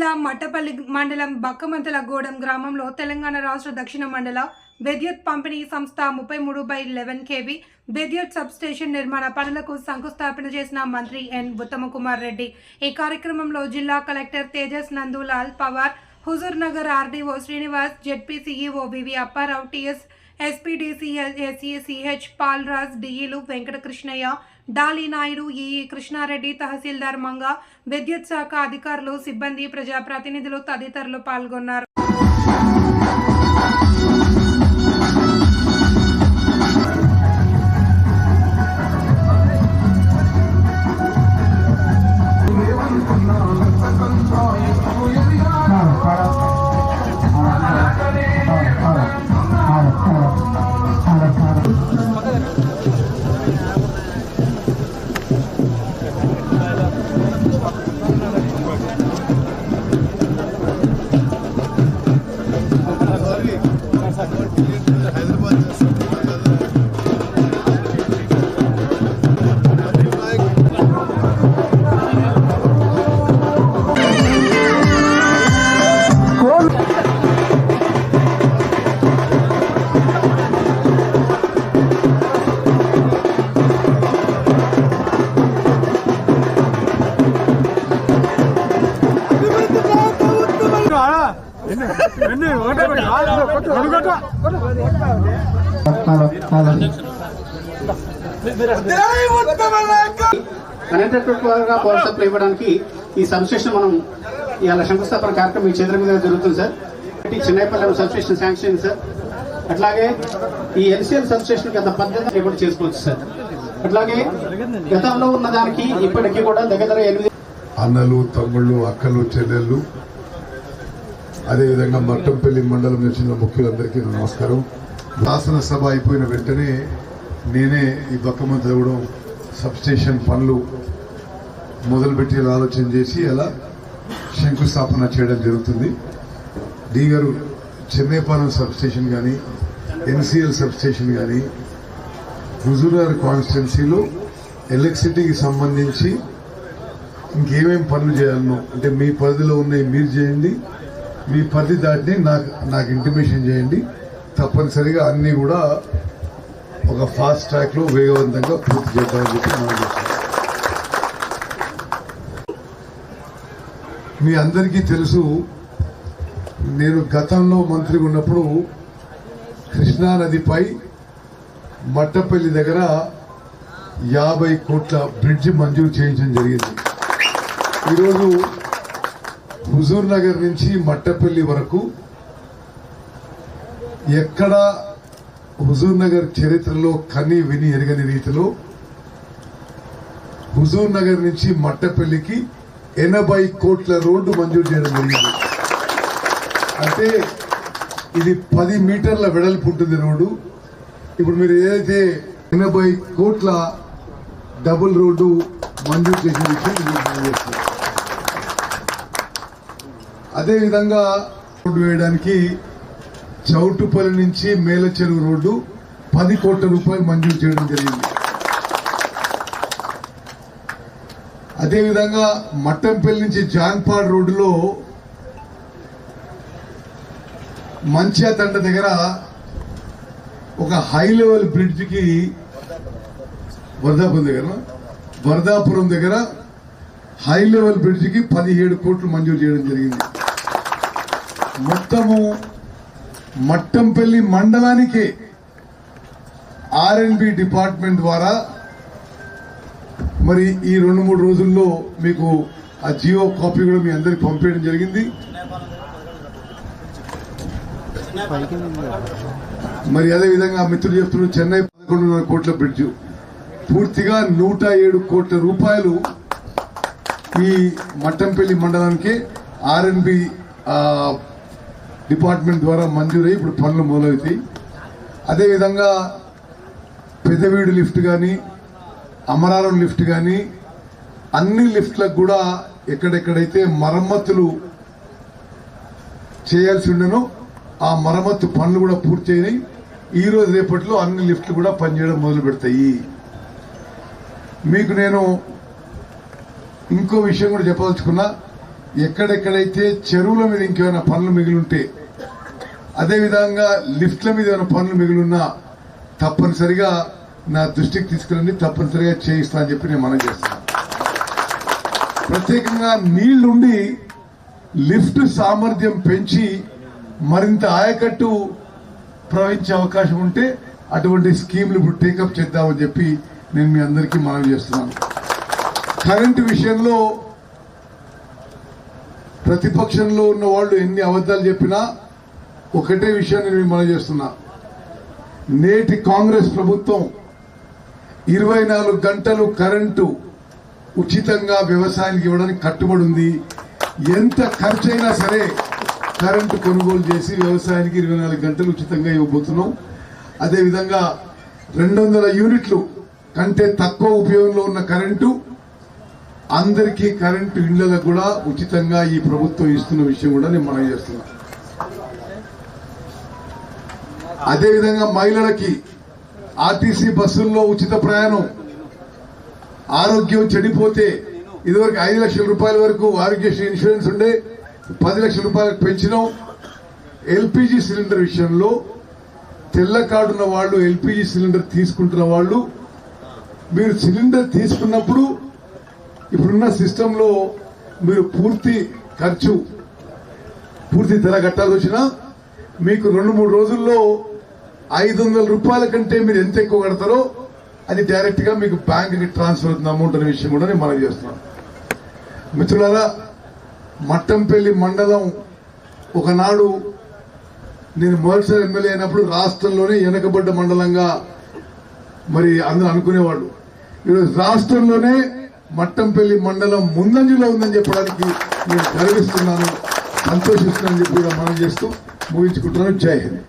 జిల్లా మట్టపల్లి మండలం బక్కమంతల గూడెం గ్రామంలో తెలంగాణ రాష్ట్ర దక్షిణ మండల విద్యుత్ పంపిణీ సంస్థ ముప్పై మూడు బై లెవెన్ కేవీ విద్యుత్ సబ్స్టేషన్ నిర్మాణ పనులకు శంకుస్థాపన చేసిన మంత్రి ఎన్ ఉత్తమకుమార్ రెడ్డి. ఈ కార్యక్రమంలో జిల్లా collector Tejas Nandulal Pawar Huzurnagar RDO Srinivas ZP CEO V V Apparao TS SPDCL SE CH Palraj డిఈలు Venkatakrishnaiah Dali Naidu EE Krishnareddy తహసీల్దార్ మంగ విద్యుత్ శాఖ అధికారులు సిబ్బంది ప్రజాప్రతినిధులు తదితరులు పాల్గొన్నారు. అనేటట్టుగా పవర్ సప్లై ఇవ్వడానికి ఈ సబ్స్టేషన్ మనం ఇవాళ శంకుస్థాపన కార్యక్రమం ఈ చంద్ర మీద జరుగుతుంది సార్ ఈ చిన్నపల్లి సబ్స్టేషన్ శాంక్షన్ సార్ అట్లాగే ఈ ఎన్సీఎల్ సబ్స్టేషన్ గత పద్ధతి కూడా చేసుకోవచ్చు సార్ అట్లాగే గతంలో ఉన్న దానికి ఇప్పటికీ కూడా దగ్గర దగ్గర ఎనిమిది అన్నలు తమ్ముళ్ళు అక్కలు చెల్లెళ్ళు అదేవిధంగా మట్టంపల్లి మండలం వచ్చిన ముఖ్యులందరికీ నమస్కారం. శాసనసభ అయిపోయిన వెంటనే నేనే ఈ బక్కమ్మ దేవుడం సబ్స్టేషన్ పనులు మొదలుపెట్టి ఆలోచన చేసి అలా శంకుస్థాపన చేయడం జరుగుతుంది. డి గారు చెన్నైపాలెం సబ్స్టేషన్ కానీ ఎన్సిఎల్ సబ్స్టేషన్ కానీ హుజూరార్ కాన్స్టిట్యున్సీలో ఎలక్ట్రిసిటీకి సంబంధించి ఇంకేమేమి పనులు చేయాలనో అంటే మీ పరిధిలో ఉన్నాయి మీరు చేయండి. మీ పది దాటిని నాకు నాకు ఇంటిమేషన్ చేయండి. తప్పనిసరిగా అన్నీ కూడా ఒక ఫాస్ట్ ట్రాక్లో వేగవంతంగా పూర్తి చేద్దామని చెప్పి మనం మీ అందరికీ తెలుసు నేను గతంలో మంత్రి ఉన్నప్పుడు కృష్ణా నదిపై మట్టపల్లి దగ్గర యాభై కోట్ల బ్రిడ్జ్ మంజూరు చేయించడం జరిగింది. ఈరోజు హుజూర్ నగర్ నుంచి మట్టపల్లి వరకు ఎక్కడ హుజూర్ నగర్ చరిత్రలో కని విని ఎరగని రీతిలో హుజూర్ నగర్ నుంచి మట్టపల్లికి ఎనభై కోట్ల రోడ్డు మంజూరు చేయడం జరిగింది. అంటే ఇది పది మీటర్ల వెడల్పు ఉంటుంది రోడ్డు. ఇప్పుడు మీరు ఏదైతే ఎనభై కోట్ల డబుల్ రోడ్డు మంజూరు చేసిన విషయం అదేవిధంగా రోడ్డు వేయడానికి చౌటుపల్లి నుంచి మేల చెరువు రోడ్డు పది కోట్ల రూపాయలు మంజూరు చేయడం జరిగింది. అదేవిధంగా మట్టంపల్లి నుంచి జాన్పాడ్ రోడ్డులో మంచియాతండ దగ్గర ఒక హై లెవెల్ బ్రిడ్జ్కి వరదాపురం దగ్గర వరదాపురం దగ్గర హై లెవెల్ బ్రిడ్జికి పదిహేడు కోట్లు మంజూరు చేయడం జరిగింది. మొత్తము మట్టంపల్లి మండలానికే ఆర్ఎన్బి డిపార్ట్మెంట్ ద్వారా మరి ఈ రెండు మూడు రోజుల్లో మీకు ఆ జియో కాపీ కూడా మీ అందరికి పంపించడం జరిగింది. మరి అదే విధంగా మిత్రులు చెప్తున్నారు చెన్నై పదకొండున్నర కోట్ల బ్రిడ్జ్. పూర్తిగా నూట ఏడు కోట్ల రూపాయలు ఈ మట్టంపల్లి మండలానికి ఆర్ఎన్బి డిపార్ట్మెంట్ ద్వారా మంజూరై ఇప్పుడు పనులు మొదలవుతాయి. అదేవిధంగా పెదవీడు లిఫ్ట్ కానీ అమరారం లిఫ్ట్ కానీ అన్ని లిఫ్ట్లకు కూడా ఎక్కడెక్కడైతే మరమ్మతులు చేయాల్సి ఉండనో ఆ మరమ్మతు పనులు కూడా పూర్తయినాయి. ఈ రోజు రేపట్లో అన్ని లిఫ్ట్లు కూడా పనిచేయడం మొదలు పెడతాయి. మీకు నేను ఇంకో విషయం కూడా చెప్పదలుచుకున్నా. ఎక్కడెక్కడైతే చెరువుల మీద ఇంకేమైనా పనులు మిగిలి ఉంటే అదేవిధంగా లిఫ్ట్ల మీద ఏమైనా పనులు మిగిలిన్నా తప్పనిసరిగా నా దృష్టికి తీసుకురండి తప్పనిసరిగా చేయిస్తా అని చెప్పి నేను మనం చేస్తాను. ప్రత్యేకంగా నీళ్ళుండి లిఫ్ట్ సామర్థ్యం పెంచి మరింత ఆయకట్టు ప్రవహించే అవకాశం ఉంటే అటువంటి స్కీమ్లు ఇప్పుడు టేకప్ చేద్దామని చెప్పి నేను మీ అందరికీ మనవి చేస్తున్నాను. కరెంటు విషయంలో ప్రతిపక్షంలో ఉన్న వాళ్ళు ఎన్ని అబద్ధాలు చెప్పినా ఒకటే విషయాన్ని నేను మనం చేస్తున్నా. నేటి కాంగ్రెస్ ప్రభుత్వం ఇరవై నాలుగు గంటలు కరెంటు ఉచితంగా వ్యవసాయానికి ఇవ్వడానికి కట్టుబడి ఉంది. ఎంత ఖర్చైనా సరే కరెంటు కొనుగోలు చేసి వ్యవసాయానికి ఇరవై నాలుగు గంటలు ఉచితంగా ఇవ్వబోతున్నాం. అదేవిధంగా రెండు వందల యూనిట్లు కంటే తక్కువ ఉపయోగంలో ఉన్న కరెంటు అందరికీ కరెంటు ఇళ్ళకు కూడా ఉచితంగా ఈ ప్రభుత్వం ఇస్తున్న విషయం కూడా నేను మనం చేస్తున్నాను అదేవిధంగా మహిళలకి ఆర్టీసీ బస్సుల్లో ఉచిత ప్రయాణం ఆరోగ్యం చెడిపోతే ఇదివరకు ఐదు లక్షల రూపాయల వరకు ఆరోగ్యశ్రీ ఇన్సూరెన్స్ ఉండే పది లక్షల రూపాయలకు పెంచినాం. ఎల్పిజి సిలిండర్ విషయంలో తెల్ల కార్డున్న వాళ్ళు ఎల్పిజి సిలిండర్ తీసుకుంటున్న వాళ్ళు మీరు సిలిండర్ తీసుకున్నప్పుడు ఇప్పుడున్న సిస్టంలో మీరు పూర్తి ఖర్చు పూర్తి ధర కట్టాల్సి వచ్చినా మీకు రెండు మూడు రోజుల్లో ఐదు వందల రూపాయల కంటే మీరు ఎంత ఎక్కువ కడతారో అది డైరెక్ట్గా మీకు బ్యాంక్కి ట్రాన్స్ఫర్ అవుతుంది అమౌంట్ అనే విషయం కూడా నేను మనం చేస్తున్నాం మిత్రులారా మట్టంపల్లి మండలం ఒకనాడు నేను మొదటిసారి ఎమ్మెల్యే అయినప్పుడు రాష్ట్రంలోనే వెనకబడ్డ మండలంగా మరి అందరూ అనుకునేవాళ్ళు. ఈరోజు రాష్ట్రంలోనే మట్టంపల్లి మండలం ముందంజలో ఉందని చెప్పడానికి నేను గర్విస్తున్నాను సంతోషిస్తున్నాను చెప్పి కూడా మనం చేస్తూ ముగించుకుంటున్నాను. జై హింద్.